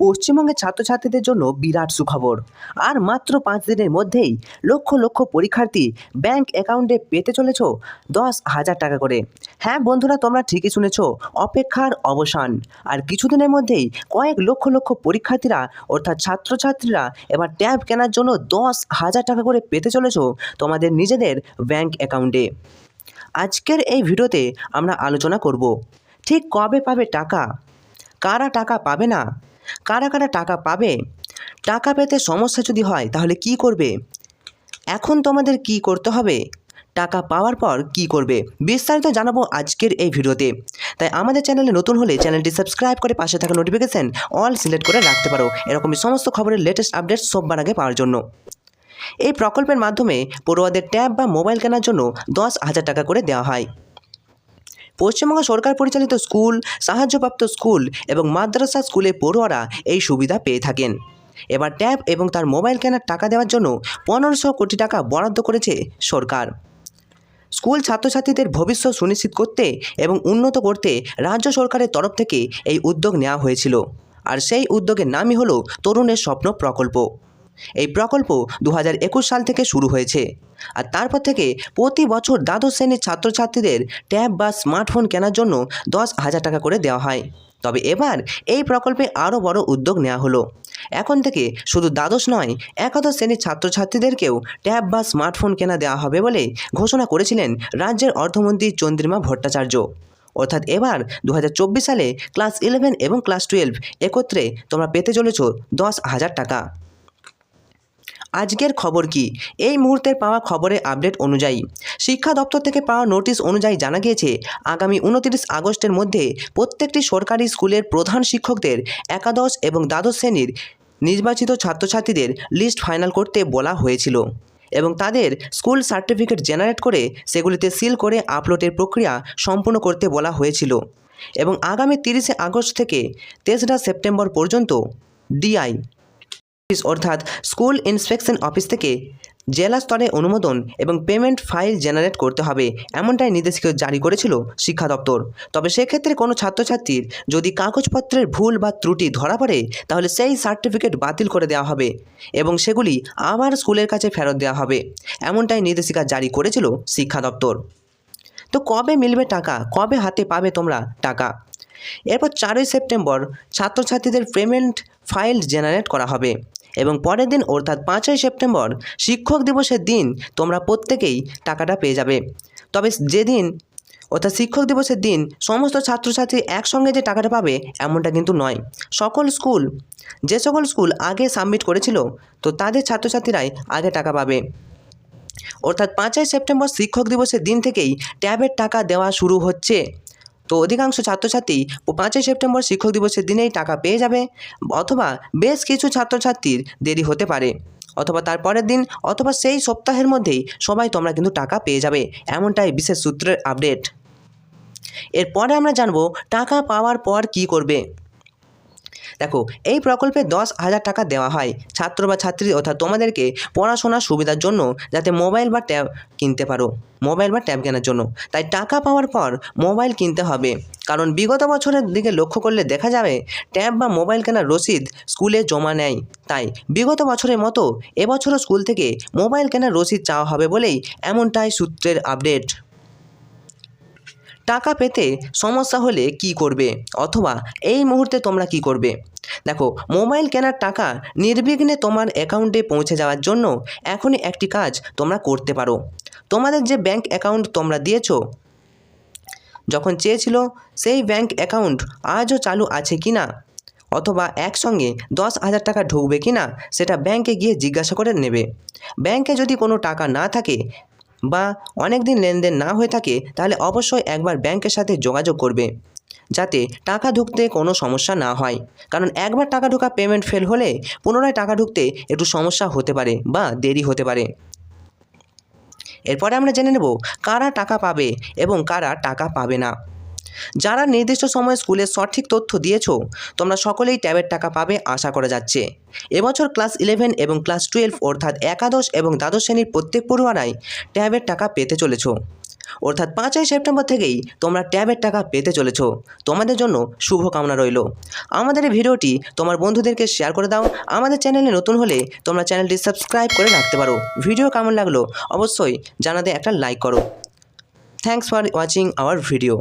পশ্চিমবঙ্গের ছাত্রছাত্রীদের জন্য বিরাট সুখবর। আর মাত্র পাঁচ দিনের মধ্যেই লক্ষ লক্ষ পরীক্ষার্থী ব্যাংক অ্যাকাউন্টে পেতে চলেছ দশ হাজার টাকা করে। হ্যাঁ বন্ধুরা, তোমরা ঠিকই শুনেছ, অপেক্ষার অবসান। আর কিছুদিনের মধ্যেই কয়েক লক্ষ লক্ষ পরীক্ষার্থীরা, অর্থাৎ ছাত্রছাত্রীরা এবার ট্যাব কেনার জন্য দশ হাজার টাকা করে পেতে চলেছ তোমাদের নিজেদের ব্যাংক অ্যাকাউন্টে। আজকের এই ভিডিওতে আমরা আলোচনা করব, ঠিক কবে পাবে টাকা? কারা টাকা পাবে না? কারা কারা টাকা পাবে? টাকা পেতে সমস্যা যদি হয়, তাহলে কি করবে? এখন তোমাদের কি করতে হবে? টাকা পাওয়ার পর কি করবে? বিস্তারিত জানাব আজকের এই ভিডিওতে। তাই আমাদের চ্যানেলে নতুন হলে চ্যানেলটি সাবস্ক্রাইব করে পাশে থাকা নোটিফিকেশন অল সিলেক্ট করে রাখতে পারো। এরকমই সমস্ত খবরের লেটেস্ট আপডেট সববার আগে পাওয়ার জন্য। এই প্রকল্পের মাধ্যমে পড়ুয়াদের ট্যাব বা মোবাইল কেনার জন্য দশ হাজার টাকা করে দেওয়া হয়। পশ্চিমবঙ্গ সরকার পরিচালিত স্কুল, সাহায্যপ্রাপ্ত স্কুল এবং মাদ্রাসা স্কুলে পড়ুয়ারা এই সুবিধা পেয়ে থাকেন। এবার ট্যাব এবং তার মোবাইল কেনার টাকা দেওয়ার জন্য পনেরোশো কোটি টাকা বরাদ্দ করেছে সরকার। স্কুল ছাত্রছাত্রীদের ভবিষ্যৎ সুনিশ্চিত করতে এবং উন্নত করতে রাজ্য সরকারের তরফ থেকে এই উদ্যোগ নেওয়া হয়েছিল। আর সেই উদ্যোগের নামই হলো তরুণের স্বপ্ন প্রকল্প। এই প্রকল্প দু হাজার একুশ সাল থেকে শুরু হয়েছে। আর তারপর থেকে প্রতি বছর দ্বাদশ শ্রেণির ছাত্রছাত্রীদের ট্যাব বা স্মার্টফোন কেনার জন্য দশ হাজার টাকা করে দেওয়া হয়। তবে এবার এই প্রকল্পে আরও বড় উদ্যোগ নেওয়া হলো। এখন থেকে শুধু দ্বাদশ নয়, একাদশ শ্রেণির ছাত্রছাত্রীদেরকেও ট্যাব বা স্মার্টফোন কেনা দেওয়া হবে বলে ঘোষণা করেছিলেন রাজ্যের অর্থমন্ত্রী চন্দ্রিমা ভট্টাচার্য। অর্থাৎ এবার দু হাজার চব্বিশ সালে ক্লাস ইলেভেন এবং ক্লাস টুয়েলভ একত্রে তোমরা পেতে চলেছ দশ হাজার টাকা। আজকের খবর কি? এই মুহূর্তের পাওয়া খবরের আপডেট অনুযায়ী, শিক্ষা দপ্তর থেকে পাওয়া নোটিশ অনুযায়ী জানা গিয়েছে, আগামী উনতিরিশ আগস্টের মধ্যে প্রত্যেকটি সরকারি স্কুলের প্রধান শিক্ষকদের একাদশ এবং দ্বাদশ শ্রেণির নির্বাচিত ছাত্রছাত্রীদের লিস্ট ফাইনাল করতে বলা হয়েছিল এবং তাদের স্কুল সার্টিফিকেট জেনারেট করে সেগুলিতে সিল করে আপলোডের প্রক্রিয়া সম্পূর্ণ করতে বলা হয়েছিল এবং আগামী তিরিশে আগস্ট থেকে তেসরা সেপ্টেম্বর পর্যন্ত ডিআই অফিস অর্থাৎ স্কুল ইন্সপেকশন অফিস থেকে জেলা স্তরে অনুমোদন এবং পেমেন্ট ফাইল জেনারেট করতে হবে, এমনটাই নির্দেশিকা জারি করেছিল শিক্ষা দপ্তর। তবে সেক্ষেত্রে কোনো ছাত্রছাত্রীর যদি কাগজপত্রের ভুল বা ত্রুটি ধরা পড়ে, তাহলে সেই সার্টিফিকেট বাতিল করে দেওয়া হবে এবং সেগুলি আবার স্কুলের কাছে ফেরত দেওয়া হবে, এমনটাই নির্দেশিকা জারি করেছিল শিক্ষা দপ্তর। তো কবে মিলবে টাকা? কবে হাতে পাবে তোমরা টাকা? এরপর চারই সেপ্টেম্বর ছাত্রছাত্রীদের পেমেন্ট ফাইল জেনারেট করা হবে। এবং পরের দিন, অর্থাৎ পাঁচই সেপ্টেম্বর, শিক্ষক দিবসের দিন তোমরা প্রত্যেকেই টাকাটা পেয়ে যাবে। তবে যেদিন, অর্থাৎ শিক্ষক দিবসের দিন, সমস্ত ছাত্রছাত্রী একসঙ্গে যে টাকাটা পাবে, এমনটা কিন্তু নয়। সকল স্কুল, যে সকল স্কুল আগে সাবমিট করেছিল, তো তাদের ছাত্রছাত্রীরাই আগে টাকা পাবে। অর্থাৎ পাঁচই সেপ্টেম্বর শিক্ষক দিবসের দিন থেকেই ট্যাবের টাকা দেওয়া শুরু হচ্ছে। তো অধিকাংশ ছাত্রছাত্রী পাঁচই সেপ্টেম্বর শিক্ষক দিবসের দিনেই টাকা পেয়ে যাবে অথবা বেশ কিছু ছাত্রছাত্রীর দেরি হতে পারে। অথবা তার পরের দিন অথবা সেই সপ্তাহের মধ্যেই সবাই তোমরা কিন্তু টাকা পেয়ে যাবে, এমনটাই বিশেষ সূত্রের আপডেট এরপরে আমরা জানব টাকা পাওয়ার পর কি করবে। দেখো, এই প্রকল্পে দশ হাজার টাকা দেওয়া হয়। ছাত্র বা ছাত্রী অর্থাৎ তোমাদেরকে পড়াশোনার সুবিধার জন্য যাতে মোবাইল বা ট্যাব কিনতে পারো, মোবাইল বা ট্যাব কেনার জন্য। তাই টাকা পাওয়ার পর মোবাইল কিনতে হবে। কারণ বিগত বছরের দিকে লক্ষ্য করলে দেখা যাবে, ট্যাব বা মোবাইল কেনার রসিদ স্কুলে জমা নেয়। তাই বিগত বছরের মতো এবছরও স্কুল থেকে মোবাইল কেনার রসিদ চাওয়া হবে বলেই এমনটাই সূত্রের আপডেট। টাকা পেতে সমস্যা হলে কি করবে? অথবা এই মুহূর্তে তোমরা কি করবে? দেখো, মোবাইল কেনার টাকা নির্বিঘ্নে তোমার অ্যাকাউন্টে পৌঁছে যাওয়ার জন্য এখনই একটি কাজ তোমরা করতে পারো। তোমাদের যে ব্যাংক অ্যাকাউন্ট তোমরা দিয়েছ, যখন চেয়েছিল সেই ব্যাংক অ্যাকাউন্ট আজও চালু আছে কি না অথবা একসঙ্গে দশ হাজার টাকা ঢুকবে কি না সেটা ব্যাংকে গিয়ে জিজ্ঞাসা করে নেবে। ব্যাংকে যদি কোনো টাকা না থাকে বা অনেক দিন লেনদেন না হয়ে থাকে, তাহলে অবশ্যই একবার ব্যাংকের সাথে যোগাযোগ করবে। যাতে টাকা ঢুকতে কোনো সমস্যা না হয়। কারণ একবার টাকা ঢোকা পেমেন্ট ফেল হলে পুনরায় টাকা ঢুকতে একটু সমস্যা হতে পারে বা দেরি হতে পারে। এরপরে আমরা জেনে নেব কারা টাকা পাবে এবং কারা টাকা পাবে না। যারা নির্দিষ্ট সময়ে স্কুলের সঠিক তথ্য দিয়েছ, তোমরা সকলেই ট্যাবের টাকা পাবে আশা করা যাচ্ছে। এবছর ক্লাস ইলেভেন এবং ক্লাস টুয়েলভ অর্থাৎ একাদশ এবং দ্বাদশ শ্রেণির প্রত্যেক পড়ুয়ারাই ট্যাবের টাকা পেতে চলেছ। অর্থাৎ পাঁচই সেপ্টেম্বর থেকেই তোমরা ট্যাবের টাকা পেতে চলেছ। তোমাদের জন্য শুভকামনা রইল। আমাদের এই ভিডিওটি তোমার বন্ধুদেরকে শেয়ার করে দাও। আমাদের চ্যানেলে নতুন হলে তোমরা চ্যানেলটি সাবস্ক্রাইব করে রাখতে পারো। ভিডিও কেমন লাগল অবশ্যই জানাতে একটা লাইক করো। Thanks for watching our video